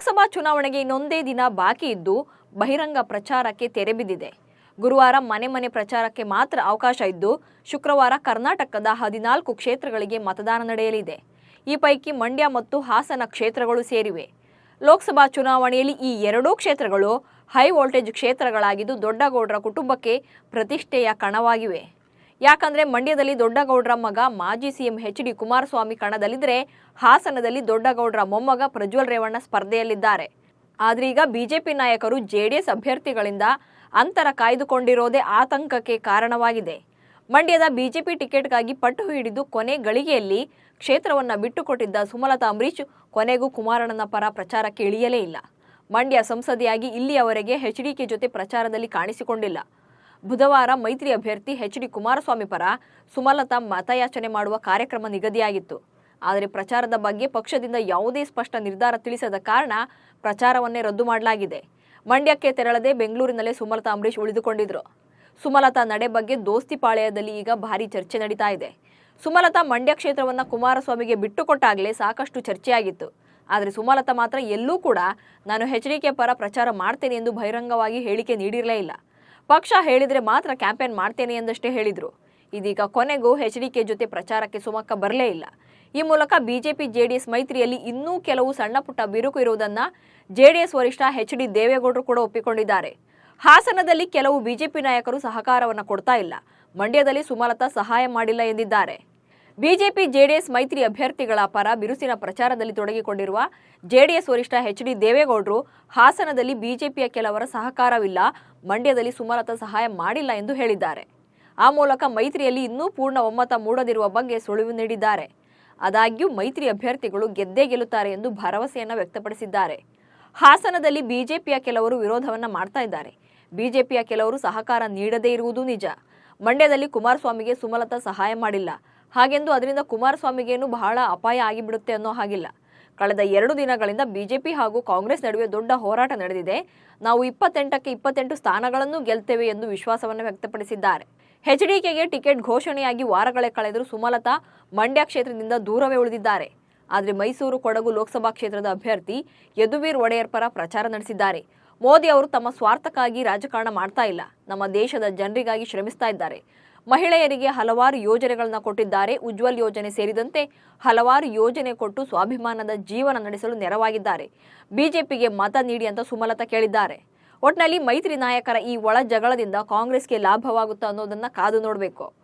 ಲೋಕಸಭಾ ಚುನಾವಣೆಗೆ ಇನ್ನೊಂದೇ ದಿನ ಬಾಕಿ ಇದ್ದು ಬಹಿರಂಗ ಪ್ರಚಾರಕ್ಕೆ ತೆರೆ ಬಿದ್ದಿದೆ. ಗುರುವಾರ ಮನೆ ಮನೆ ಪ್ರಚಾರಕ್ಕೆ ಮಾತ್ರ ಅವಕಾಶ ಇದ್ದು ಶುಕ್ರವಾರ ಕರ್ನಾಟಕದ ಹದಿನಾಲ್ಕು ಕ್ಷೇತ್ರಗಳಿಗೆ ಮತದಾನ ನಡೆಯಲಿದೆ. ಈ ಪೈಕಿ ಮಂಡ್ಯ ಮತ್ತು ಹಾಸನ ಕ್ಷೇತ್ರಗಳು ಸೇರಿವೆ. ಲೋಕಸಭಾ ಚುನಾವಣೆಯಲ್ಲಿ ಈ ಎರಡೂ ಕ್ಷೇತ್ರಗಳು ಹೈ ವೋಲ್ಟೇಜ್ ಕ್ಷೇತ್ರಗಳಾಗಿದ್ದು ದೊಡ್ಡಗೌಡರ ಕುಟುಂಬಕ್ಕೆ ಪ್ರತಿಷ್ಠೆಯ ಕಣವಾಗಿವೆ. ಯಾಕಂದ್ರೆ ಮಂಡ್ಯದಲ್ಲಿ ದೊಡ್ಡಗೌಡರ ಮಗ ಮಾಜಿ ಸಿಎಂ ಎಚ್ ಡಿ ಕುಮಾರಸ್ವಾಮಿ ಕಣದಲ್ಲಿದ್ದರೆ ಹಾಸನದಲ್ಲಿ ದೊಡ್ಡಗೌಡರ ಮೊಮ್ಮಗ ಪ್ರಜ್ವಲ್ ರೇವಣ್ಣ ಸ್ಪರ್ಧೆಯಲ್ಲಿದ್ದಾರೆ. ಆದ್ರೆ ಈಗ ಬಿಜೆಪಿ ನಾಯಕರು ಜೆಡಿಎಸ್ ಅಭ್ಯರ್ಥಿಗಳಿಂದ ಅಂತರ ಕಾಯ್ದುಕೊಂಡಿರೋದೇ ಆತಂಕಕ್ಕೆ ಕಾರಣವಾಗಿದೆ. ಮಂಡ್ಯದ ಬಿಜೆಪಿ ಟಿಕೆಟ್ಗಾಗಿ ಪಟ್ಟು ಹಿಡಿದು ಕೊನೆ ಗಳಿಗೆಯಲ್ಲಿ ಕ್ಷೇತ್ರವನ್ನು ಬಿಟ್ಟುಕೊಟ್ಟಿದ್ದ ಸುಮಲತಾ ಅಂಬರೀಶ್ ಕೊನೆಗೂ ಕುಮಾರಣ್ಣನ ಪರ ಪ್ರಚಾರಕ್ಕೆ ಇಳಿಯಲೇ ಇಲ್ಲ. ಮಂಡ್ಯ ಸಂಸದೆಯಾಗಿ ಇಲ್ಲಿಯವರೆಗೆ ಎಚ್ಡಿಕೆ ಜೊತೆ ಪ್ರಚಾರದಲ್ಲಿ ಕಾಣಿಸಿಕೊಂಡಿಲ್ಲ. ಬುಧವಾರ ಮೈತ್ರಿ ಅಭ್ಯರ್ಥಿ ಎಚ್ ಡಿ ಕುಮಾರಸ್ವಾಮಿ ಪರ ಸುಮಲತಾ ಮತಯಾಚನೆ ಮಾಡುವ ಕಾರ್ಯಕ್ರಮ ನಿಗದಿಯಾಗಿತ್ತು. ಆದರೆ ಪ್ರಚಾರದ ಬಗ್ಗೆ ಪಕ್ಷದಿಂದ ಯಾವುದೇ ಸ್ಪಷ್ಟ ನಿರ್ಧಾರ ತಿಳಿಸದ ಕಾರಣ ಪ್ರಚಾರವನ್ನೇ ರದ್ದು ಮಾಡಲಾಗಿದೆ. ಮಂಡ್ಯಕ್ಕೆ ತೆರಳದೆ ಬೆಂಗಳೂರಿನಲ್ಲೇ ಸುಮಲತಾ ಅಂಬರೀಶ್ ಉಳಿದುಕೊಂಡಿದ್ರು. ಸುಮಲತಾ ನಡೆ ಬಗ್ಗೆ ದೋಸ್ತಿ ಪಾಳ್ಯದಲ್ಲಿ ಈಗ ಭಾರಿ ಚರ್ಚೆ ನಡೀತಾ ಇದೆ. ಸುಮಲತಾ ಮಂಡ್ಯ ಕ್ಷೇತ್ರವನ್ನು ಕುಮಾರಸ್ವಾಮಿಗೆ ಬಿಟ್ಟುಕೊಟ್ಟಾಗಲೇ ಸಾಕಷ್ಟು ಚರ್ಚೆಯಾಗಿತ್ತು. ಆದರೆ ಸುಮಲತಾ ಮಾತ್ರ ಎಲ್ಲೂ ಕೂಡ ನಾನು ಎಚ್ಡಿಕೆ ಪರ ಪ್ರಚಾರ ಮಾಡ್ತೇನೆ ಎಂದು ಬಹಿರಂಗವಾಗಿ ಹೇಳಿಕೆ ನೀಡಿರಲೇ ಇಲ್ಲ. ಪಕ್ಷ ಹೇಳಿದರೆ ಮಾತ್ರ ಕ್ಯಾಂಪೇನ್ ಮಾಡ್ತೇನೆ ಎಂದಷ್ಟೇ ಹೇಳಿದರು. ಇದೀಗ ಕೊನೆಗೂ ಎಚ್ಡಿಕೆ ಜೊತೆ ಪ್ರಚಾರಕ್ಕೆ ಸುಮಕ್ಕ ಬರಲೇ ಇಲ್ಲ. ಈ ಮೂಲಕ ಬಿಜೆಪಿ, ಜೆಡಿಎಸ್ ಮೈತ್ರಿಯಲ್ಲಿ ಇನ್ನೂ ಕೆಲವು ಸಣ್ಣ ಪುಟ್ಟ ಬಿರುಕು ಇರುವುದನ್ನ ಜೆಡಿಎಸ್ ವರಿಷ್ಠ ಎಚ್ ಡಿ ದೇವೇಗೌಡರು ಕೂಡ ಒಪ್ಪಿಕೊಂಡಿದ್ದಾರೆ. ಹಾಸನದಲ್ಲಿ ಕೆಲವು ಬಿಜೆಪಿ ನಾಯಕರು ಸಹಕಾರವನ್ನು ಕೊಡ್ತಾ ಇಲ್ಲ. ಮಂಡ್ಯದಲ್ಲಿ ಸುಮಲತಾ ಸಹಾಯ ಮಾಡಿಲ್ಲ ಎಂದಿದ್ದಾರೆ. ಬಿಜೆಪಿ ಜೆಡಿಎಸ್ ಮೈತ್ರಿ ಅಭ್ಯರ್ಥಿಗಳ ಪರ ಬಿರುಸಿನ ಪ್ರಚಾರದಲ್ಲಿ ತೊಡಗಿಕೊಂಡಿರುವ ಜೆಡಿಎಸ್ ವರಿಷ್ಠ ಎಚ್ ಡಿ ದೇವೇಗೌಡರು ಹಾಸನದಲ್ಲಿ ಬಿಜೆಪಿಯ ಕೆಲವರ ಸಹಕಾರವಿಲ್ಲ, ಮಂಡ್ಯದಲ್ಲಿ ಸುಮಲತಾ ಸಹಾಯ ಮಾಡಿಲ್ಲ ಎಂದು ಹೇಳಿದ್ದಾರೆ. ಆ ಮೂಲಕ ಮೈತ್ರಿಯಲ್ಲಿ ಇನ್ನೂ ಪೂರ್ಣ ಒಮ್ಮತ ಮೂಡದಿರುವ ಬಗ್ಗೆ ಸುಳಿವು ನೀಡಿದ್ದಾರೆ. ಆದಾಗ್ಯೂ ಮೈತ್ರಿ ಅಭ್ಯರ್ಥಿಗಳು ಗೆದ್ದೇ ಗೆಲ್ಲುತ್ತಾರೆ ಎಂದು ಭರವಸೆಯನ್ನು ವ್ಯಕ್ತಪಡಿಸಿದ್ದಾರೆ. ಹಾಸನದಲ್ಲಿ ಬಿಜೆಪಿಯ ಕೆಲವರು ವಿರೋಧವನ್ನು ಮಾಡ್ತಾ ಇದ್ದಾರೆ. ಬಿಜೆಪಿಯ ಕೆಲವರು ಸಹಕಾರ ನೀಡದೇ ಇರುವುದು ನಿಜ. ಮಂಡ್ಯದಲ್ಲಿ ಕುಮಾರಸ್ವಾಮಿಗೆ ಸುಮಲತಾ ಸಹಾಯ ಮಾಡಿಲ್ಲ. ಹಾಗೆಂದು ಅದರಿಂದ ಕುಮಾರಸ್ವಾಮಿಗೇನು ಬಹಳ ಅಪಾಯ ಆಗಿಬಿಡುತ್ತೆ ಅನ್ನೋ ಹಾಗಿಲ್ಲ. ಕಳೆದ ಎರಡು ದಿನಗಳಿಂದ ಬಿಜೆಪಿ ಹಾಗೂ ಕಾಂಗ್ರೆಸ್ ನಡುವೆ ದೊಡ್ಡ ಹೋರಾಟ ನಡೆದಿದೆ. ನಾವು ಇಪ್ಪತ್ತೆಂಟಕ್ಕೆ ಇಪ್ಪತ್ತೆಂಟು ಸ್ಥಾನಗಳನ್ನು ಗೆಲ್ತೇವೆ ಎಂದು ವಿಶ್ವಾಸವನ್ನು ವ್ಯಕ್ತಪಡಿಸಿದ್ದಾರೆ. ಎಚ್ಡಿಕೆಗೆ ಟಿಕೆಟ್ ಘೋಷಣೆಯಾಗಿ ವಾರಗಳೇ ಕಳೆದರೂ ಸುಮಲತಾ ಮಂಡ್ಯ ಕ್ಷೇತ್ರದಿಂದ ದೂರವೇ ಉಳಿದಿದ್ದಾರೆ. ಆದರೆ ಮೈಸೂರು ಕೊಡಗು ಲೋಕಸಭಾ ಕ್ಷೇತ್ರದ ಅಭ್ಯರ್ಥಿ ಯದುವೀರ್ ಒಡೆಯರ್ ಪರ ಪ್ರಚಾರ ನಡೆಸಿದ್ದಾರೆ. ಮೋದಿ ಅವರು ತಮ್ಮ ಸ್ವಾರ್ಥಕ್ಕಾಗಿ ರಾಜಕಾರಣ ಮಾಡ್ತಾ ಇಲ್ಲ. ನಮ್ಮ ದೇಶದ ಜನರಿಗಾಗಿ ಶ್ರಮಿಸ್ತಾ ಇದ್ದಾರೆ. ಮಹಿಳೆಯರಿಗೆ ಹಲವಾರು ಯೋಜನೆಗಳನ್ನು ಕೊಟ್ಟಿದ್ದಾರೆ. ಉಜ್ವಲ್ ಯೋಜನೆ ಸೇರಿದಂತೆ ಹಲವಾರು ಯೋಜನೆ ಕೊಟ್ಟು ಸ್ವಾಭಿಮಾನದ ಜೀವನ ನಡೆಸಲು ನೆರವಾಗಿದ್ದಾರೆ. ಬಿಜೆಪಿಗೆ ಮತ ನೀಡಿ ಅಂತ ಸುಮಲತಾ ಕೇಳಿದ್ದಾರೆ. ಒಟ್ನಲ್ಲಿ ಮೈತ್ರಿ ನಾಯಕರ ಈ ಒಳ ಜಗಳದಿಂದ ಕಾಂಗ್ರೆಸ್ಗೆ ಲಾಭವಾಗುತ್ತಾ ಅನ್ನೋದನ್ನ ಕಾದು ನೋಡಬೇಕು.